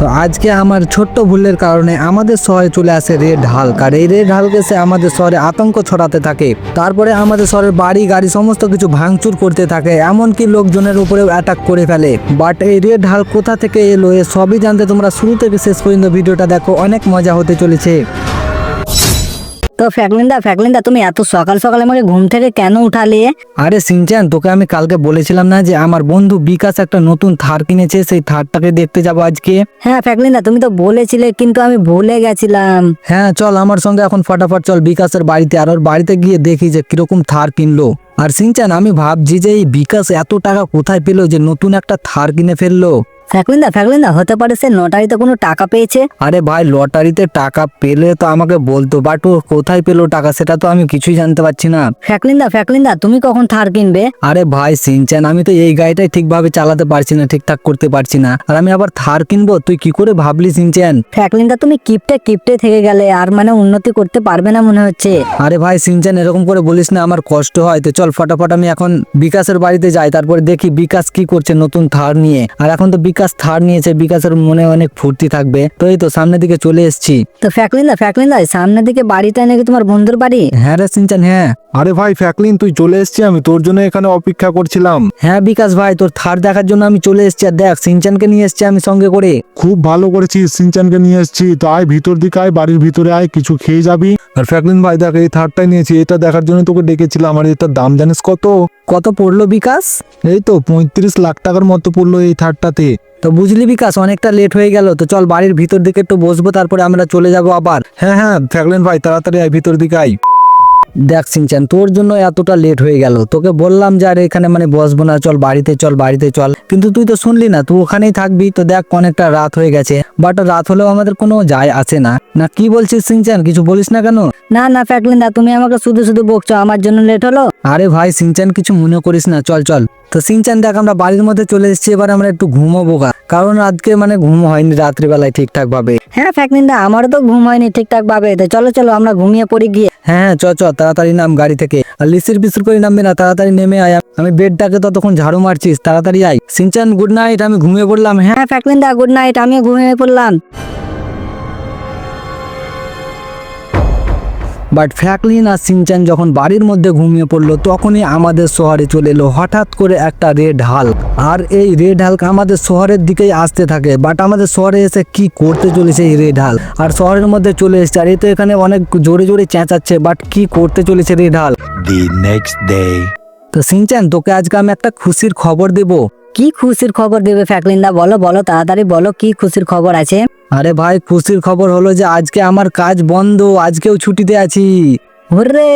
তো আজকে আমার ছোট্ট ভুলের কারণে আমাদের শহরে চলে আসে রেড হাল্ক। আর এই রেড হাল্ক এসে আমাদের শহরে আতঙ্ক ছড়াতে থাকে। তারপরে আমাদের শহরের বাড়ি, গাড়ি সমস্ত কিছু ভাঙচুর করতে থাকে। এমনকি লোকজনের উপরেও অ্যাটাক করে ফেলে। বাট এই রেড হাল কোথা থেকে এলো, এ সবই জানতে তোমরা শুরু থেকে শেষ পর্যন্ত ভিডিওটা দেখো। অনেক মজা হতে চলেছে। তো ফ্যাকলিন্দা ফ্যাকলিন্দা তুমি এত সকাল সকাল আমাকে ঘুম থেকে কেন উঠালে? আরে সিনচান তোকে আমি কালকে বলেছিলাম না যে আমার বন্ধু বিকাশ একটা নতুন থার কিনেছে সেই থারটাকে দেখতে যাব আজকে? হ্যাঁ ফ্যাকলিন্দা তুমি তো বলেছিলে কিন্তু আমি ভুলে গেছিলাম। হ্যাঁ চল আমার সঙ্গে এখন ফটাফট চল বিকাশের বাড়িতে আর ওর বাড়িতে গিয়ে দেখি যে কীরকম থার কিনলো। আর সিনচান আমি ভাবছি যে এই বিকাশ এত টাকা কোথায় পেল যে নতুন একটা থার কিনে ফেলল? ফ্যাকলিন্দা ফ্যাকলিন্দা হতে পারে সে নোটারিতে কোনো টাকা পেয়েছে? আরে ভাই লটারিতে টাকা পেলে তো আমাকে বলতো বাট ও কোথায় পেল টাকা সেটা তো আমি কিছুই জানতে পারছি না। ফ্যাকলিন্দা ফ্যাকলিন্দা তুমি কখন থার কিনবে? আরে ভাই সিনচান আমি তো এই গাড়িটাই ঠিকভাবে চালাতে পারছি না ঠিকঠাক করতে পারছি না। আর আমি আবার থার কিনবো? তুই কি করে ভাবলি সিনচান ফ্যাকলিন্দা তুমি কিপটে কিপটে থেকে গেলে আর মানে উন্নতি করতে পারবে না মনে হচ্ছে। আরে ভাই সিনচান এরকম করে বলিস না আমার কষ্ট হয়। তো চল ফটাফট আমি এখন বিকাশের বাড়িতে যাই তারপরে দেখি বিকাশ কি করছে নতুন থার নিয়ে। আর এখন তো বিকাশ থার নিয়েছে বিকাশের মনে অনেক ফুর্তি থাকবে। তো এই তো সামনের দিকে চলে এসেছি। তো ফ্যাকলিন্দা ফ্যাকলিন্দা সামনের দিকে বাড়িটা নাকি তোমার বন্ধুর বাড়ি? হ্যাঁ রে সিনচান হ্যাঁ। আরে ভাই ফ্যাকলিন তুই চলে এসেছি আমি তোর জন্য এখানে অপেক্ষা করছিলাম। হ্যাঁ বিকাশ ভাই তোর থার দেখার জন্য আমি চলে এসেছি। আর দেখ সিনচানকে নিয়ে এসেছি আমি সঙ্গে করে। খুব ভালো করেছিস সিনচানকে নিয়ে এসেছি। তো আয় ভিতর দিকে আয় বাড়ির ভিতরে আয় কিছু খেয়ে যাবি। আর ফ্যাকলিন ভাই দেখ এই থারটাই নিয়েছি। এটা দেখার জন্য তোকে ডেকেছিলাম। আর এটার দাম জানিস কত? কত পড়ল বিকাশ? এই তো পঁয়ত্রিশ লাখ টাকার মতো পড়ল এই থারটাতে তো বুঝলি বিকাশ অনেকটা লেট হয়ে গেল তো চল বাড়ির ভিতর দিকে একটু বসবো তারপরে আমরা চলে যাব আবার। হ্যাঁ হ্যাঁ ফ্যাকলিন ভাই তাড়াতাড়ি আয় ভিতর দিকে আয়। দেখ সিনচান তোর জন্য এতটা লেট হয়ে গেল তোকে বললাম যে আর এখানে মানে বসবো না চল বাড়িতে চল বাড়িতে চল। কিন্তু তুই তো শুনলি না তুই ওখানেই থাকবি তো দেখ অনেকটা রাত হয়ে গেছে বাট রাত হলেও আমাদের কোনো যায় আসে না। না কি বলছিস সিনচান কিছু বলিস না কেন? না না ফ্যাকলিন্দা তুমি আমাকে শুধু শুধু বকছো আমার জন্য লেট হলো। আরে ভাই সিনচান কিছু মনে করিস না চল চল। তো সিনচান দেখ আমরা বাড়ির মধ্যে চলে এসেছি এবার আমরা একটু ঘুমোবো গা। কারণ আজকে মানে ঘুম হয়নি রাত্রিবেলায় ঠিকঠাক ভাবে হ্যাঁ ফ্যাকলিন্দা আমারও তো ঘুম হয়নি ঠিকঠাক ভাবে তো চলো চলো আমরা ঘুমিয়ে পড়ি গিয়ে। হ্যাঁ হ্যাঁ চ চ তাড়াতাড়ি নাম গাড়ি থেকে। আর লিসির বিসির করে নামবে না তাড়াতাড়ি নেমে আয়। আমি বেডটাকে ততক্ষণ ঝাড়ু মারছিস তাড়াতাড়ি আয়। সিনচান গুড নাইট আমি ঘুমিয়ে পড়লাম হ্যাঁ? ফ্যাকলিন্দা গুড নাইট আমিও ঘুমিয়ে পড়লাম। বাট ফ্যাকলিন আর সিনচান যখন বাড়ির মধ্যে ঘুমিয়ে পড়ল তখনই আমাদের শহরে চলে এলো হঠাৎ করে একটা রেড হাল্ক আর এই রেড হাল্ক আমাদের শহরের দিকেই আসতে থাকে বাট আমাদের শহরে এসে কি করতে চলেছে এই রেড হাল্ক আর শহরের মধ্যে চলে এসেছে আর এই তো এখানে অনেক জোরে জোরে চেঁচাচ্ছে বাট কি করতে চলেছে red hulk the next day. তো সিনচ্যান তোকে আজকে আমি একটা খুশির খবর দেবো। কি খুশির খবর দেবে ফ্যাকলিন্দা? বলো বলো তাড়াতাড়ি বলো, কি খুশির খবর আছে? আরে ভাই, খুশির খবর হলো যে আজকে আমার কাজ বন্ধ, আজকেও ছুটিতে আছি। হুররে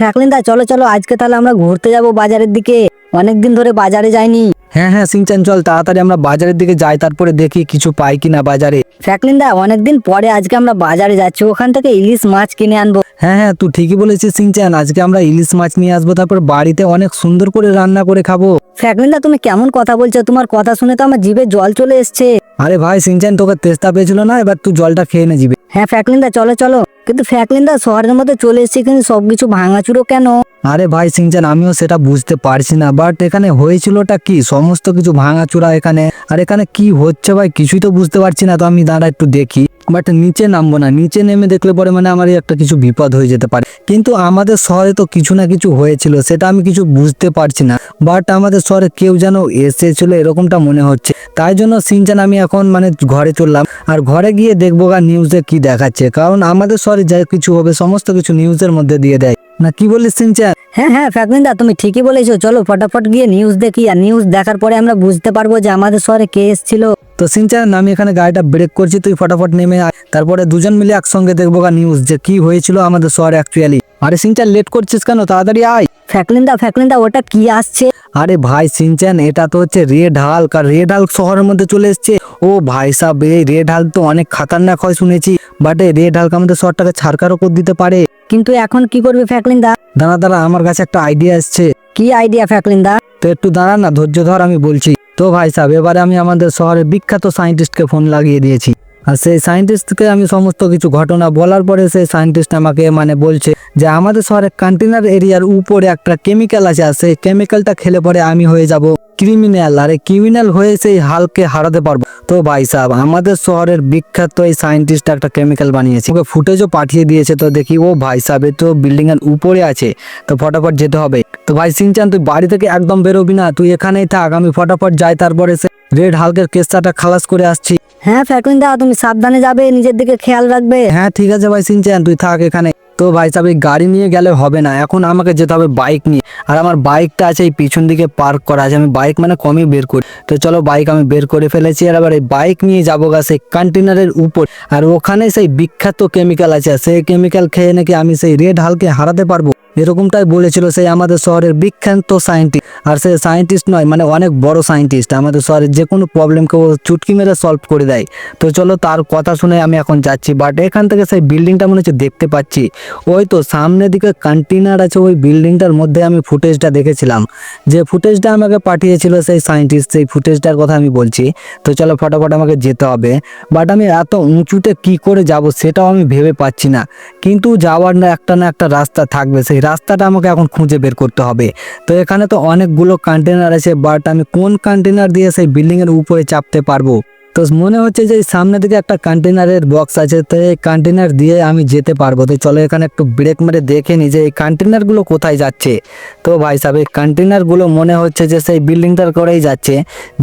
ফ্যাকলিন্দা চলো চলো আজকে তাহলে আমরা ঘুরতে যাব বাজারের দিকে। অনেকদিন ধরে বাজারে যাইনি। হ্যাঁ হ্যাঁ সিনচান চল তাড়াতাড়ি আমরা বাজারের দিকে যাই তারপরে দেখি কিছু পাই কিনা বাজারে। ফ্যাকলিন্দা অনেকদিন পরে আজকে আমরা বাজারে যাচ্ছি ওখান থেকে ইলিশ মাছ কিনে আনব। হ্যাঁ হ্যাঁ তুই ঠিকই বলেছিস সিনচান আজকে আমরা ইলিশ মাছ নিয়ে আসব তারপর বাড়িতে অনেক সুন্দর করে রান্না করে খাব। ফ্যাকলিন দা তুমি কেমন কথা বলছো? তোমার কথা শুনে তো আমার জিভে জল চলে এসছে। আরে ভাই সিনচান তোকে তেস্তা পেয়েছিল না? এবার তুই জলটা খেয়ে নে যাবি হ্যাঁ ফ্যাকলিন দা চলো চলো। কিন্তু ফ্যাকলিন্দা শহরের মধ্যে চলে এসেছে কিন্তু সবকিছু ভাঙাচুরো কেন? আরে ভাই সিনচান আমিও সেটা বুঝতে পারছি না বাট এখানে হয়েছিলটা কি? সমস্ত কিছু ভাঙাচোরা এখানে। আর এখানে কি হচ্ছে ভাই? কিছুই তো বুঝতে পারছি না, তো আমি দাঁড়া একটু দেখি। বাট নিচে নামবো না, নিচে নেমে দেখলে পরে মানে আমার একটা কিছু বিপদ হয়ে যেতে পারে। কিন্তু আমাদের শহরে তো কিছু না কিছু হয়েছিল, সেটা আমি কিছু বুঝতে পারছি না। বাট আমাদের শহরে কেউ যেন এসেছিল, এরকমটা মনে হচ্ছে। তাই জন্য সিনচান আমি এখন মানে ঘরে চললাম। আর ঘরে গিয়ে দেখব গা নিউজে কি দেখাচ্ছে। কারণ আমাদের শহরে যা কিছু হবে সমস্ত কিছু নিউজের মধ্যে দিয়ে দেয়। না কি বলিস সিনচার হ্যাঁ হ্যাঁ ফ্যাকমিন্দা তুমি ঠিকই বলেছ। চলো ফটাফট গিয়ে নিউজ দেখি। আর নিউজ দেখার পরে আমরা বুঝতে পারব যে আমাদের শহরে কে এসেছিল। তো সিনচান আমি এখানে গাড়িটা ব্রেক করছি তুই ফটাফট নেমে আয়। তারপরে দুজন মিলে একসঙ্গে দেখব গা নিউজ যে কি হয়েছিল আমাদের শহরে অ্যাকচুয়ালি আরে সিনচার লেট করছিস কেন? তাড়াতাড়ি আয়। ফ্যাকলিন্দা ফ্যাকলিন্দা ওটা কি আসছে? আরে ভাই সিনচান এটা তো হচ্ছে রেড হাল্ক আর রেড হাল্ক শহরের মধ্যে চলে এসছে। ও ভাই সাহেব এই রেড হাল্ক তো অনেক খাতারনাক হয় শুনেছি বাট এই রেড হাল্ক আমাদের শহরটাকে ছাড়কারও করে দিতে পারে। কিন্তু এখন কি করবে ফ্যাকলিন্দা? দাঁড়া দাঁড়া আমার কাছে একটা আইডিয়া এসছে। কি আইডিয়া ফ্যাকলিন্দা? তো একটু দাঁড়া না ধৈর্য ধর আমি বলছি। তো ভাই সাহেব এবারে আমি আমাদের শহরের বিখ্যাত সায়েন্টিস্টকে ফোন লাগিয়ে দিয়েছি। আর সেই সায়েন্টিস্টকে আমি সমস্ত কিছু ঘটনা বলার পরে সেই সায়েন্টিস্ট আমাকে মানে বলছে যে, আমাদের শহরের কন্টেনার এরিয়ার উপরে একটা কেমিক্যাল আছে আর সেই কেমিক্যালটা খেলে পরে আমি হয়ে যাব ক্রিমিনাল আরে ক্রিমিনাল হয়ে সেই হালকে হারাতে পারব। তো ভাই সাহেব, আমাদের শহরের বিখ্যাত এই সায়েন্টিস্ট একটা কেমিক্যাল বানিয়েছে। ওকে ফুটেজও পাঠিয়ে দিয়েছে তো দেখি, ও ভাই সাহেব তো বিল্ডিং এর উপরে আছে, তো ফটাফট যেতে হবে। তো ভাই সিনচান, তুই বাড়ি থেকে একদম বেরোবি না, তুই এখানেই থাক, আমি ফটাফট যাই। তারপরে সে রেড হালকের কেসটা খালাস করে আসছি। হ্যাঁ ফ্যাকলিন দা তুমি সাবধানে যাবে, নিজের দিকে খেয়াল রাখবে। হ্যাঁ ঠিক আছে ভাই, সিনচান, তুই থাক এখানে। তো ভাই সাহেব এই গাড়ি নিয়ে গেলে হবে না, এখন আমাকে যেতে হবে বাইক নিয়ে। আর আমার বাইকটা আছে এই পিছন দিকে পার্ক করা আছে, আমি বাইক মানে কমই বের করি। তো চলো বাইক আমি বের করে ফেলেছি, আর আবার এই বাইক নিয়ে যাব গা সেই কন্টেনারের উপর। আর ওখানে সেই বিখ্যাত কেমিক্যাল আছে, সেই কেমিক্যাল খেয়ে নাকি আমি সেই রেড হালকে হারাতে পারব। এরকমটাই বলেছিল সেই আমাদের শহরের বিখ্যাত সায়েন্টিস্ট আর সে সায়েন্টিস্ট নয় মানে অনেক বড় সায়েন্টিস্ট আমাদের শহরের যে কোনো প্রবলেমকে ও চুটকি মেরে সলভ করে দেয়। তো চলো তার কথা শুনে আমি এখন যাচ্ছি। বাট এখান থেকে সেই বিল্ডিংটা মনে হচ্ছে দেখতে পাচ্ছি। ওই তো সামনের দিকে কন্টেনার আছে, ওই বিল্ডিংটার মধ্যে আমি ফুটেজটা দেখেছিলাম। যে ফুটেজটা আমাকে পাঠিয়েছিল সেই সায়েন্টিস্ট সেই ফুটেজটার কথা আমি বলছি। তো চলো ফটাফট আমাকে যেতে হবে। বাট আমি এত উঁচুতে কি করে যাব সেটাও আমি ভেবে পাচ্ছি না। কিন্তু যাওয়ার না একটা না একটা রাস্তা থাকবে সেই রাস্তাটা আমাকে এখন খুঁজে বের করতে হবে। তো এখানে তো অনেকগুলো কন্টেনার আছে বাট আমি কোন কন্টেনার দিয়ে সেই বিল্ডিংয়ের উপরে চাপতে পারব? তো মনে হচ্ছে যে সামনে দিকে একটা কন্টেনারের বক্স আছে, তো এই কন্টেনার দিয়ে আমি যেতে পারব। তো চলো এখানে একটু ব্রেক মেরে দেখে নিই যে এই কন্টেনারগুলো কোথায় যাচ্ছে। তো ভাই সাহেব, এই কন্টেনারগুলো মনে হচ্ছে যে সেই বিল্ডিংটার করেই যাচ্ছে।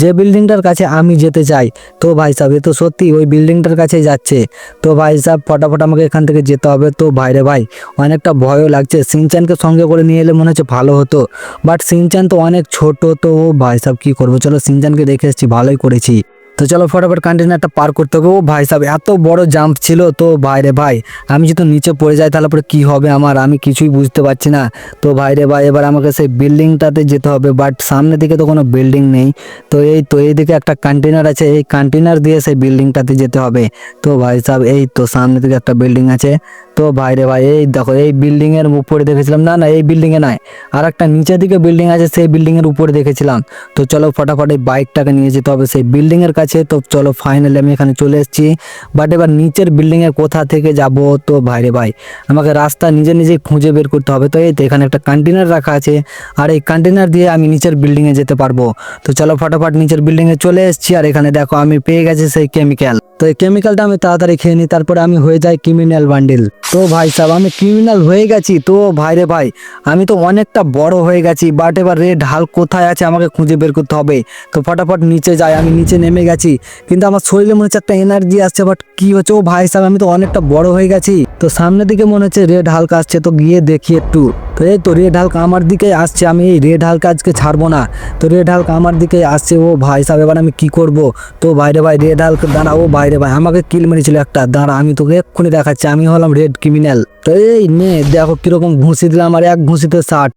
যে বিল্ডিংটার কাছে আমি যেতে চাই, তো ভাই সাহেব, এ তো সত্যি ওই বিল্ডিংটার কাছেই যাচ্ছে। তো ভাই সাহেব, ফটাফট আমাকে এখান থেকে যেতে হবে। তো ভাইরে ভাই, অনেকটা ভয়ও লাগছে। সিনচানকে সঙ্গে করে নিয়ে এলে মনে হচ্ছে ভালো হতো। বাট সিনচান তো অনেক ছোট, তো ভাই সাহেব কী করব? চলো সিনচানকে রেখে এসেছি, ভালোই করেছি। তো চলো ফটাফট কন্টেনারটা পার করতে হবে। ও ভাই সাহেব, এত বড় জাম্প ছিল তো ভাই রে ভাই, আমি যদি নিচে পড়ে যাই তাহলে পরে কী হবে আমার? আমি কিছুই বুঝতে পারছি না। তো ভাই রে ভাই, এবার আমাকে সেই বিল্ডিংটাতে যেতে হবে বাট সামনের দিকে তো কোনো বিল্ডিং নেই। তো এই তো এইদিকে একটা কন্টেনার আছে, এই কন্টেনার দিয়ে সেই বিল্ডিংটাতে যেতে হবে। তো ভাই সাহেব, এই তো সামনে দিকে একটা বিল্ডিং আছে। তো ভাই রে ভাই, এই দেখো, এই বিল্ডিং এর উপরে দেখেছিলাম, না না, এই বিল্ডিং এ নয় আর একটা নিচের দিকে বিল্ডিং আছে, সেই বিল্ডিং এর উপরে দেখেছিলাম। তো চলো ফটাফট এই বাইকটাকে নিয়ে যেতে হবে, সেই বিল্ডিং এর কাছে। তো চলো ফাইনালি আমি এখানে চলে এসেছি। বাট এবার নিচের বিল্ডিং এর কোথা থেকে যাব? তো ভাই রে ভাই, আমাকে রাস্তা নিজে নিজেই খুঁজে বের করতে হবে। তো এই তো এখানে একটা কন্টেনার রাখা আছে। আর এই কন্টেনার দিয়ে আমি নিচের বিল্ডিং এ যেতে পারব। তো চলো ফটাফট নিচের বিল্ডিং এ চলে এসেছি। আর এখানে দেখো, আমি পেয়ে গেছি সেই কেমিক্যাল তো এই কেমিক্যালটা আমি তাড়াতাড়ি খেয়ে নিই, তারপরে আমি হয়ে যাই ক্রিমিনাল বান্ডিল তো ভাই সাহেব আমি ক্রিমিনাল হয়ে গেছি। তো ভাই রে ভাই, আমি তো অনেকটা বড় হয়ে গেছি বাট এবার রেড হাল কোথায় আছে আমাকে খুঁজে বের করতে হবে। তো ফটাফট নিচে যাই, আমি নিচে নেমে গেছি। কিন্তু আমার শরীরে মনে হচ্ছে একটা এনার্জি আসছে বাট কি হচ্ছে? ও ভাই সাহেব আমি তো অনেকটা বড় হয়ে গেছি। তো সামনের দিকে মনে হচ্ছে রেড হালকা আসছে তো গিয়ে দেখি একটু। তো এই তো রেড হালকা আমার দিকে আসছে, আমি এই রেড হালকা আজকে ছাড়বো না। তো রেড হালকা আমার দিকে আসছে, ও ভাই সাহেব এবার আমি কি করব? তো বাইরে ভাই রেড হালকা দাঁড়া, ও বাইরে ভাই, আমাকে কিল মেরেছিল একটা। দাঁড়া, আমি তোকে এক্ষুনি দেখাচ্ছি, আমি হলাম রেড ক্রিমিনাল এই নে দেখো কীরকম ঘুষি দিলাম আর এক ঘুষিতে ষাট।